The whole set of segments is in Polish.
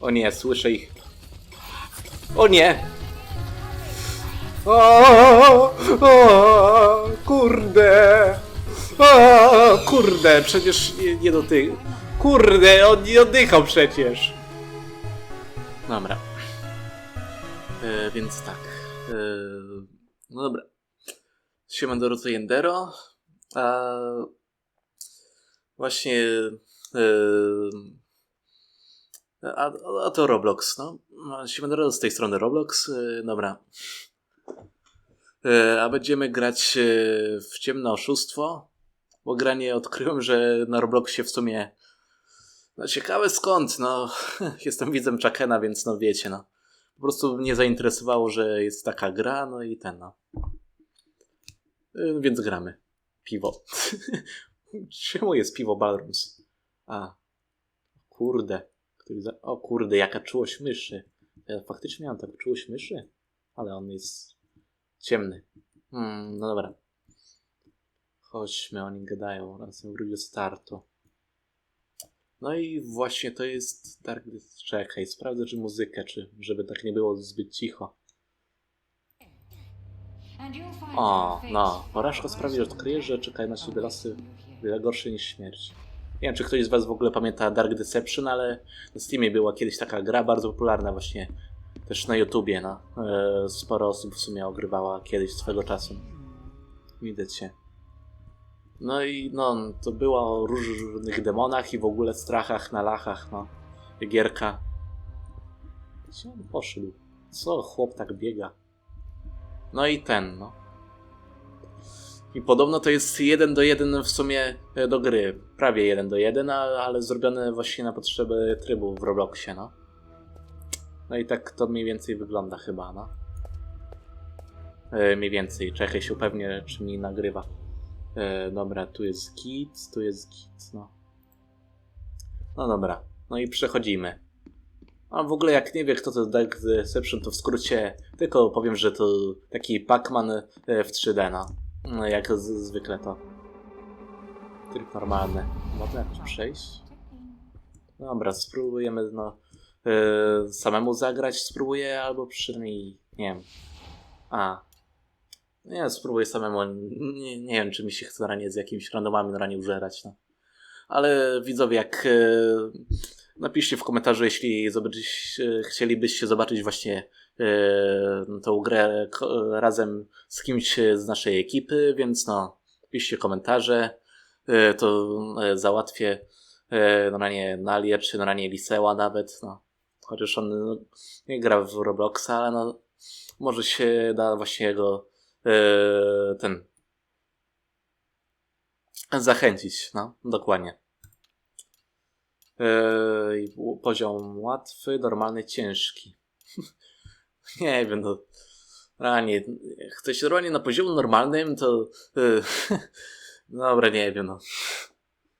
O nie, słyszę ich. O nie! O, o, kurde! O, kurde, przecież nie, nie do tych. Kurde, on nie oddychał przecież. Dobra. E, więc tak. E, no dobra. Siema Doroto Jendero. A właśnie. E, a, a to Roblox, no. Siema Doroto z tej strony Roblox. E, dobra. E, a będziemy grać e, w ciemne oszustwo. Bo granie odkryłem, że na Robloxie w sumie. No ciekawe skąd, no. Jestem widzem Chakena, więc no wiecie, no. Po prostu mnie zainteresowało, że jest taka gra, no i ten, no. Y, Więc gramy. Piwo. Czemu jest piwo Balrums? A. Kurde. Który za... O kurde, jaka czułość myszy. Ja faktycznie miałem taką czułość myszy? Ale on jest ciemny. Hmm, no dobra. Chodźmy, oni gadają. Razem wróć do startu. No i właśnie to jest Dark Dis- Czekaj, sprawdzę czy muzykę, czy żeby tak nie było zbyt cicho. O, no. Porażka sprawi, że odkryjesz, że czekają na ciebie losy wiele gorsze niż śmierć. Nie wiem, czy ktoś z was w ogóle pamięta Dark Deception, ale na Steamie była kiedyś taka gra bardzo popularna właśnie też na YouTubie, no. E, sporo osób w sumie ogrywała kiedyś swego czasu. Widać się. No i no, to było o różnych demonach i w ogóle strachach na lachach, no. Gierka. Gdzie on poszedł? Co chłop tak biega? No i ten, no. I podobno to jest jeden do jeden w sumie e, do gry. Prawie jeden do jeden, a- ale zrobione właśnie na potrzeby trybu w Robloxie, no. No i tak to mniej więcej wygląda chyba, no. E, mniej więcej. Czekaj się upewnię, czy mi nagrywa. E, dobra, tu jest git, tu jest git, no. No dobra, no i przechodzimy. A w ogóle jak nie wie kto to Dark Deception, to w skrócie tylko powiem, że to taki Pac-Man e, w 3D, no. No, Jak z, zwykle to. Tryb normalny. Można jakoś przejść? Dobra, spróbujemy, no. e, samemu zagrać spróbuję, albo przynajmniej, nie wiem. A. Nie, spróbuję samemu. Nie, nie wiem, czy mi się chce na nie z jakimiś randomami na ranie użerać, no. Ale widzowie, jak e, napiszcie w komentarzu, jeśli e, chcielibyście zobaczyć właśnie tą grę razem z kimś z naszej ekipy, więc no, piszcie komentarze, e, to e, załatwię e, na ranie Nalię, czy na ranie Liseła nawet, no. Chociaż on no, nie gra w Robloxa, ale no, może się da właśnie go e, ten zachęcić, no, dokładnie. Poziom łatwy, normalny, ciężki. nie wiem, no. Ranie, się normalnie na poziomie normalnym, to. y, dobra, nie wiem, no.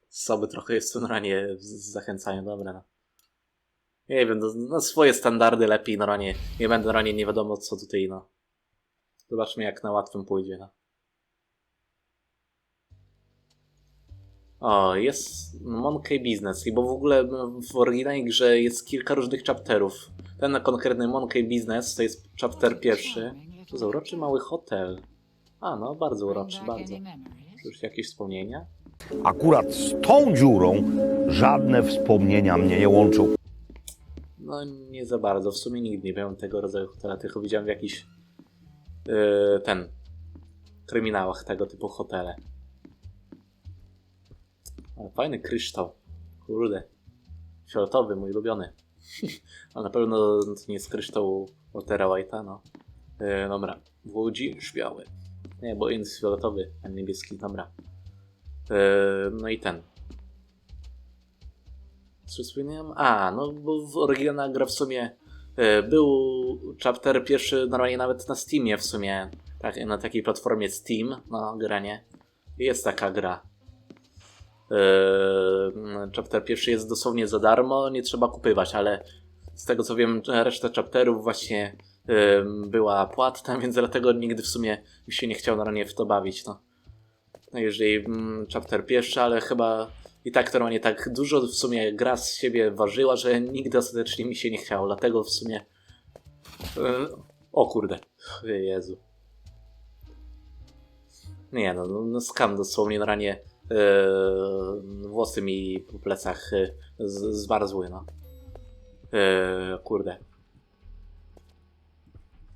Soby trochę jest to ranie zachęcają, dobra, no. Nie wiem, no, na swoje standardy lepiej, no. Nie będę ranie, nie wiadomo co tutaj, no. Zobaczmy, jak na łatwym pójdzie, no. O, jest Monkey Business, i bo w ogóle w oryginalnej grze jest kilka różnych chapterów. Ten konkretny Monkey Business to jest chapter pierwszy. To za uroczy mały hotel. A, no, bardzo uroczy, bardzo. Już jakieś wspomnienia? Akurat z tą dziurą żadne wspomnienia mnie nie łączą. No, nie za bardzo. W sumie nigdy nie miałem tego rodzaju hotela, tylko widziałem w jakichś yy, ten kryminałach tego typu hotele. Fajny kryształ. Kurde. Fioletowy, mój ulubiony. A na pewno to nie jest kryształ Waltera White'a, no. Yy, dobra. W Łodzi biały. Nie, bo jest fioletowy, a niebieski, dobra. Yy, no i ten. Co wspomniałem? A, no bo w oryginalna gra w sumie e, był chapter pierwszy normalnie nawet na Steamie w sumie. Tak, na takiej platformie Steam, no granie. Jest taka gra. E, chapter pierwszy jest dosłownie za darmo, nie trzeba kupywać, ale z tego co wiem, reszta chapterów właśnie e, była płatna, więc dlatego nigdy w sumie mi się nie chciał na ranie w to bawić, no. No jeżeli mm, chapter pierwszy, ale chyba I tak normalnie tak dużo w sumie gra z siebie ważyła, że nigdy ostatecznie mi się nie chciało. Dlatego w sumie. e, O kurde. Jezu. Nie no, no, no skam dosłownie na ranie. E, włosy mi po plecach e, z, no. E, kurde.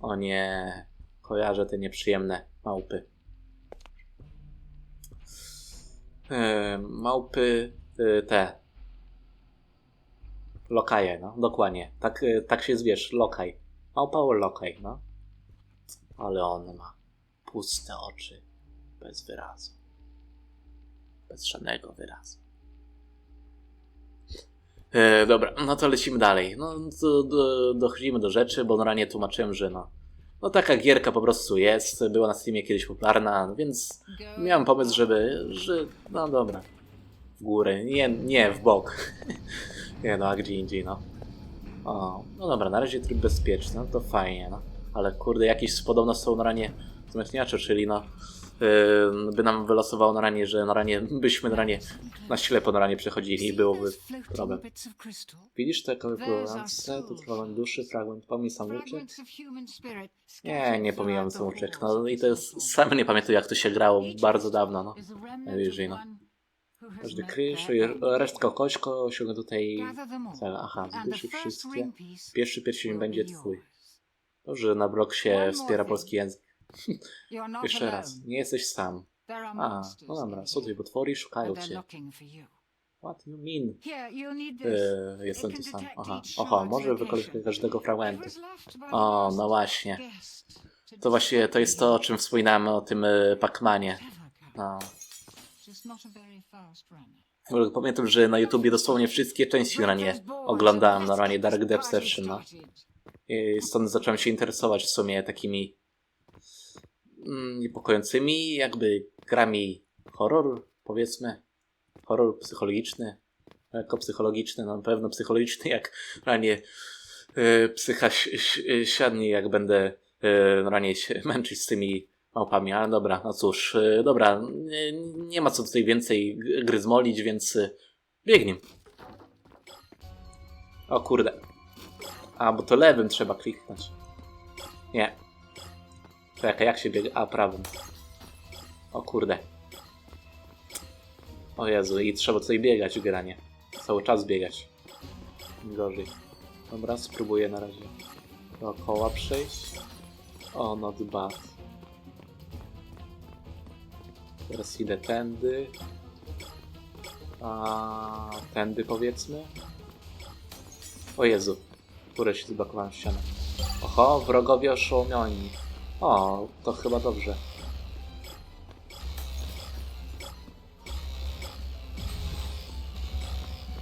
O nie. Kojarzę te nieprzyjemne małpy. Małpy te. Lokaje, no, dokładnie. Tak, tak się zwiesz, lokaj. Małpa lokaj, no. Ale on ma puste oczy, bez wyrazu. Bez żadnego wyrazu. E, dobra, no to lecimy dalej. No, to, do, dochodzimy do rzeczy, bo na ranie tłumaczyłem, że no, no taka gierka po prostu jest, była na Steamie kiedyś popularna, więc miałem pomysł, żeby, że no dobra, w górę, nie, nie w bok. nie no, a gdzie indziej, no. O, no dobra, na razie tryb bezpieczny, no to fajnie, no. Ale kurde, jakieś podobno są na ranie wzmacniacze, czyli no, by nam wylosowało na ranie, że na ranie, byśmy na ranie, na ślepo na ranie przechodzili i byłoby problem. Widzisz te kalkulacje, to fragment duszy, fragment pomysł samouczek? Nie, nie pomijam samouczek. No i to jest, sam nie pamiętam jak to się grało bardzo dawno, no. Najwyżej, no. Każdy krysz, resztka kośko, osiągnę tutaj cel. Aha, zbierz wszystkie. Pierwszy pierścień będzie twój. Dobrze, na blok się wspiera polski język. Jeszcze raz, nie jesteś sam. A, no dobra, są tutaj potwory, szukają cię. What you mean? Yy, jestem tu sam. Aha, oho, może wykorzystuję każdego fragmentu. O, no właśnie. To właśnie, to jest to, o czym wspominałem o tym y, Pacmanie. No. Pamiętam, że na YouTubie dosłownie wszystkie części na nie oglądałem na ranie Dark Deception, no. I stąd zacząłem się interesować w sumie takimi niepokojącymi jakby grami horror, powiedzmy. Horror psychologiczny. Lekko psychologiczny, no na pewno psychologiczny, jak ranie yy, psycha si- si- siadnie, jak będę yy, ranie się męczyć z tymi małpami, ale dobra, no cóż, yy, dobra, nie, nie ma co tutaj więcej g- gryzmolić, więc yy, biegnij. O kurde. A, bo to lewym trzeba kliknąć. Nie. Czekaj, jak się biega? A, prawym. O kurde. O Jezu, i trzeba tutaj biegać w granie. Cały czas biegać. Gorzej. Dobra, spróbuję na razie dookoła przejść. O, not bad. Teraz idę tędy. A tędy powiedzmy. O Jezu, które się zblokowałem w ścianę. Oho, wrogowie oszołomioni. O, to chyba dobrze.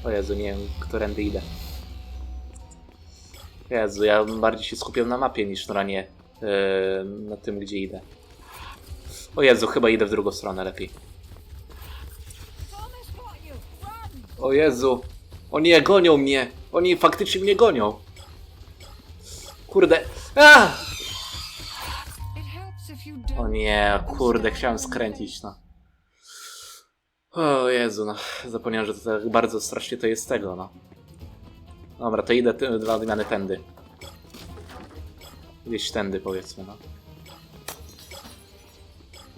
O Jezu, nie wiem, którędy idę. Jezu, ja bardziej się skupiam na mapie niż na nie yy, na tym, gdzie idę. O Jezu, chyba idę w drugą stronę lepiej. O Jezu! O nie, gonią mnie! Oni faktycznie mnie gonią! Kurde! A! O nie, kurde, chciałem skręcić, no. O Jezu, no. Zapomniałem, że to tak bardzo strasznie to jest tego, no. Dobra, to idę ty, dla odmiany tędy. Gdzieś tędy, powiedzmy, no.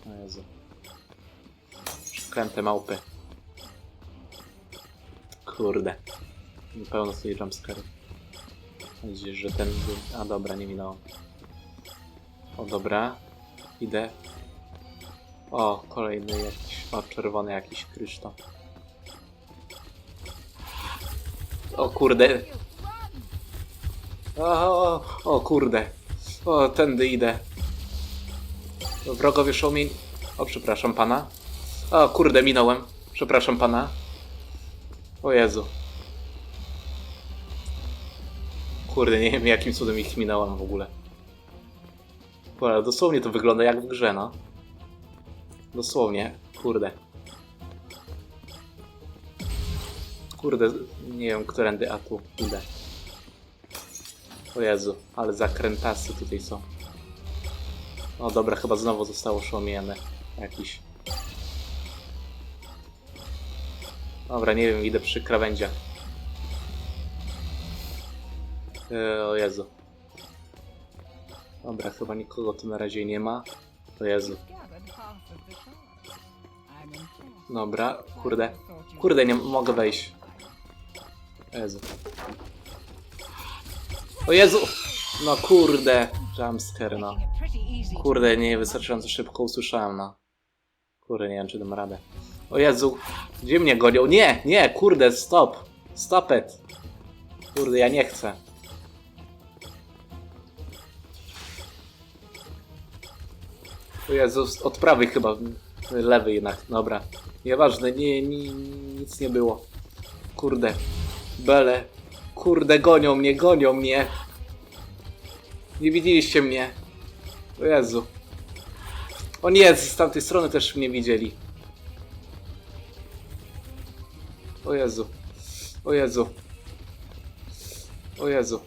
O Jezu. Przeklęte małpy. Kurde. Pełno sobie jumpscare. Nadzieję, że ten... A dobra, nie minąłem. O dobra. Idę. O, kolejny jakiś... O, czerwony jakiś kryształ. O kurde. O, o, o kurde. O, tędy idę. Wrogowie szomień. O, przepraszam pana. O, kurde, minąłem. Przepraszam pana. O Jezu. Kurde, nie wiem jakim cudem ich minąłem w ogóle. Kurde, dosłownie to wygląda jak w grze, no. Dosłownie, kurde. Kurde, nie wiem, którędy, a tu idę. O Jezu, ale zakrętasy tutaj są. O dobra, chyba znowu zostało szomiene. Jakiś. Dobra, nie wiem, idę przy krawędziach. E, o Jezu. Dobra, chyba nikogo tu na razie nie ma. O Jezu. Dobra, kurde. Kurde, nie mogę wejść. Jezu. O Jezu! No kurde, jumpscare, no. Kurde, nie wystarczająco szybko usłyszałem, no. Kurde, nie wiem, czy dam radę. O Jezu, gdzie mnie gonią? Nie, nie, kurde, stop. Stop it. Kurde, ja nie chcę. O Jezu, od prawej chyba. Lewy jednak, dobra. Nieważne, nie, nie, nic nie było. Kurde. Bele. Kurde, gonią mnie, gonią mnie. Nie widzieliście mnie. O Jezu. O nie, z tamtej strony też mnie widzieli. O Jezu. O Jezu. O Jezu.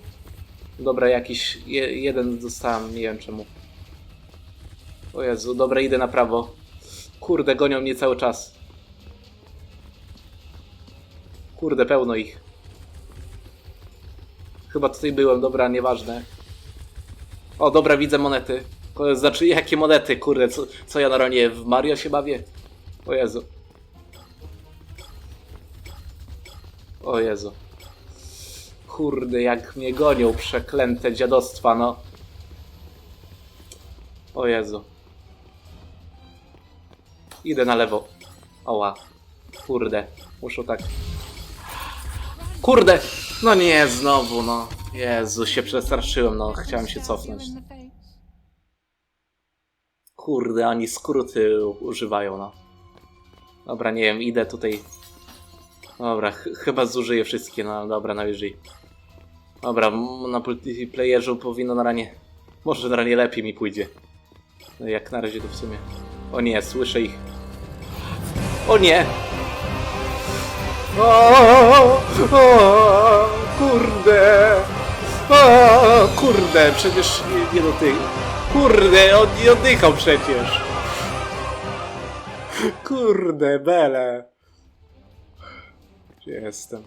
Dobra, jakiś je, jeden dostałem, nie wiem czemu. O Jezu, dobra, idę na prawo. Kurde, gonią mnie cały czas. Kurde, pełno ich. Chyba tutaj byłem, dobra, nieważne. O, dobra, widzę monety. Znaczy, jakie monety, kurde, co, co ja na ronie w Mario się bawię? O Jezu. O Jezu. Kurde, jak mnie gonią przeklęte dziadostwa, no. O Jezu. Idę na lewo. Oła. Kurde. Muszę tak. Kurde! No nie, znowu, no. Jezu, się przestraszyłem, no. Chciałem się cofnąć. Kurde, oni skróty używają, no. Dobra, nie wiem, idę tutaj. Dobra, ch chyba zużyję wszystkie, no dobra, najwyżej. Dobra, m- na multiplayerzu powinno na ranie. Może na ranie lepiej mi pójdzie. No jak na razie to w sumie. O nie, słyszę ich. O nie! O, o, kurde! O, kurde, przecież nie, nie dotyka. Kurde, on nie oddychał przecież. Kurde, bele. Gdzie jestem?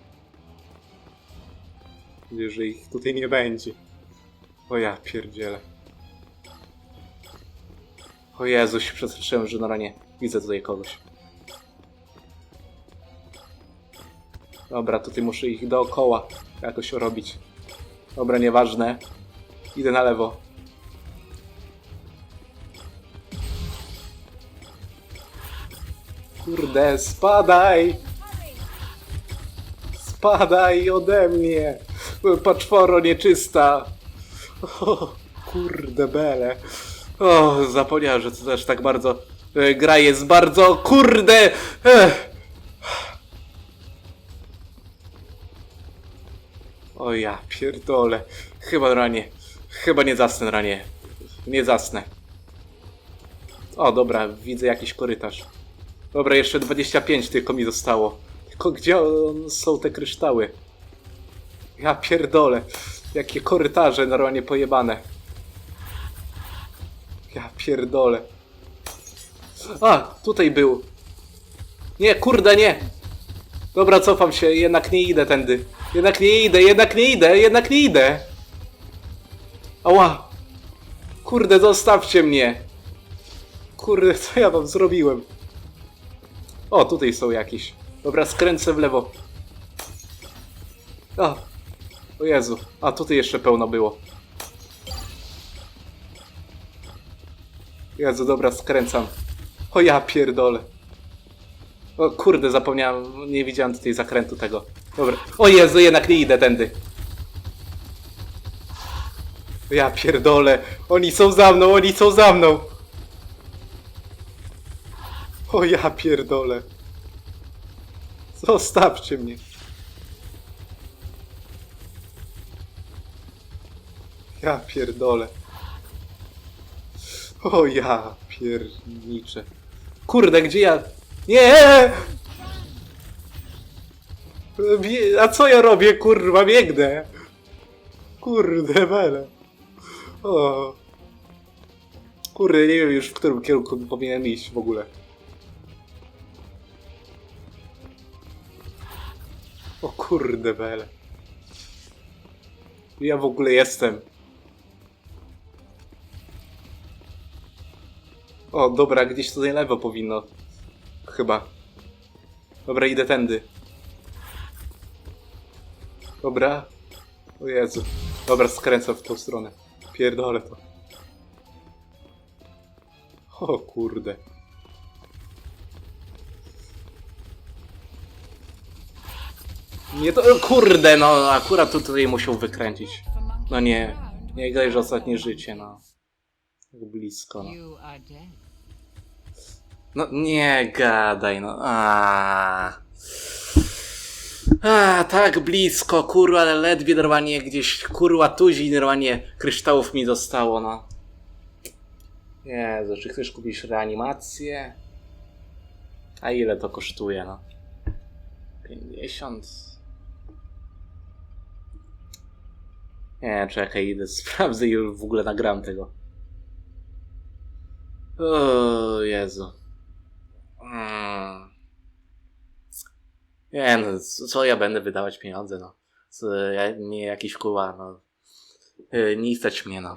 Widzę, że ich tutaj nie będzie. O ja pierdzielę. O Jezu, się przestraszyłem, że na ranie widzę tutaj kogoś. Dobra, tutaj muszę ich dookoła jakoś robić. Dobra, nieważne. Idę na lewo. Kurde, spadaj! Spadaj ode mnie! Paczworo nieczysta! O, kurde bele. O, zapomniałem, że to też tak bardzo... e, Gra jest bardzo... Kurde! Ech. O ja pierdolę. Chyba ranie. Chyba nie zasnę ranie. Nie zasnę. O, dobra, widzę jakiś korytarz. Dobra, jeszcze 25 tylko mi zostało. Tylko gdzie są te kryształy? Ja pierdolę. Jakie korytarze normalnie pojebane. Ja pierdolę. A, tutaj był. Nie, kurde, nie. Dobra, cofam się, jednak nie idę tędy. Jednak nie idę, jednak nie idę, jednak nie idę. Ała. Kurde, zostawcie mnie. Kurde, co ja wam zrobiłem? O, tutaj są jakieś. Dobra, skręcę w lewo. A. O Jezu. A, tutaj jeszcze pełno było. Jezu, dobra, skręcam. O ja pierdolę. O kurde, zapomniałem, nie widziałem tutaj zakrętu tego. Dobra. O Jezu, jednak nie idę tędy. Ja pierdolę. Oni są za mną, oni są za mną. O ja pierdolę. Zostawcie mnie. Ja pierdolę. O ja pierniczę. Kurde, gdzie ja... Nie! A co ja robię, kurwa, biegnę. Kurde, bele. O. Kurde, nie wiem już w którym kierunku powinienem iść w ogóle. O kurde bele. Ja w ogóle jestem. O, dobra, gdzieś tutaj lewo powinno. Chyba. Dobra, idę tędy. Dobra. O Jezu. Dobra, skręcam w tą stronę. Pierdolę to. O kurde. Nie to... Kurde, no akurat tu tutaj musiał wykręcić. No nie. Nie graj, że ostatnie życie, no. Tak blisko, no. No nie gadaj, no. A. A, tak blisko, kurwa, ale ledwie normalnie gdzieś, kurwa, tuzi normalnie kryształów mi zostało, no. Jezu, czy chcesz kupić reanimację? A ile to kosztuje, no? 50. Nie, czekaj, idę, sprawdzę i w ogóle nagram tego. O Jezu. Mm. Nie no, co ja będę wydawać pieniądze, no. Co, ja, nie jakiś kuła, no. Yy, Nie stać mnie, no.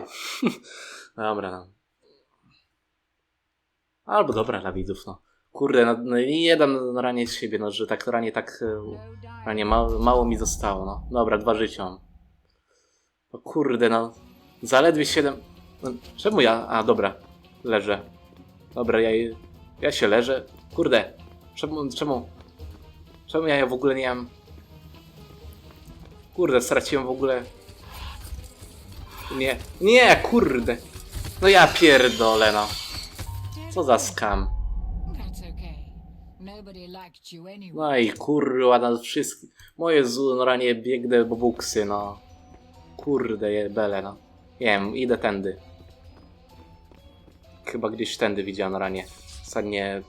dobra, no. Albo dobra dla widzów, no. Kurde, no, no i dam ranie z siebie, no, że tak ranie tak... No dying. Ranie mało, mało mi zostało, no. Dobra, dwa życia mam. O kurde, no. Zaledwie siedem... No, czemu ja... A, dobra. Leżę. Dobra, ja, ja się leżę. Kurde. Czemu, czemu... Czemu ja w ogóle nie mam... Kurde, straciłem w ogóle... Nie. Nie, kurde. No ja pierdolę, no. Co za skam. No i kurwa, na wszystkie... Moje zranie biegnę bo buksy, no. Kurde, je bele, no. Nie wiem, idę tędy. Chyba gdzieś tędy widziałem ranie. Ostatnie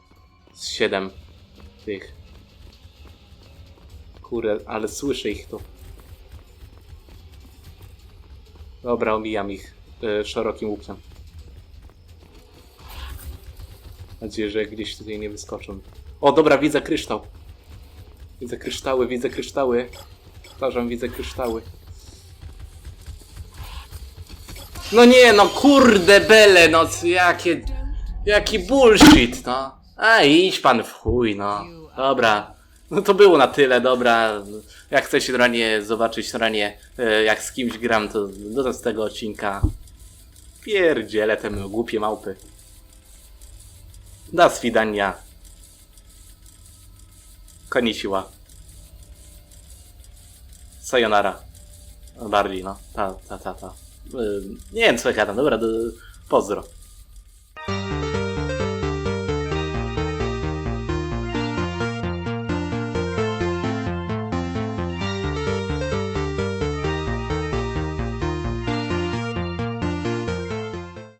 z siedem tych. Kurde, ale słyszę ich tu. Dobra, omijam ich y, szerokim łukiem. Mam nadzieję, że gdzieś tutaj nie wyskoczą. O, dobra, widzę kryształ. Widzę kryształy, widzę kryształy. Powtarzam, widzę kryształy. No nie, no kurde bele, no jakie... Jaki bullshit, no. A idź pan w chuj, no. Dobra. No to było na tyle, dobra. Jak chcecie ranie zobaczyć ranie, e, jak z kimś gram, to do tego odcinka. Pierdziele te głupie małpy. Do swidania. Konnichiwa. Sayonara. Bardziej, no. Ta, ta, ta, ta. Y, Nie wiem, co ja. Dobra, do- pozdro.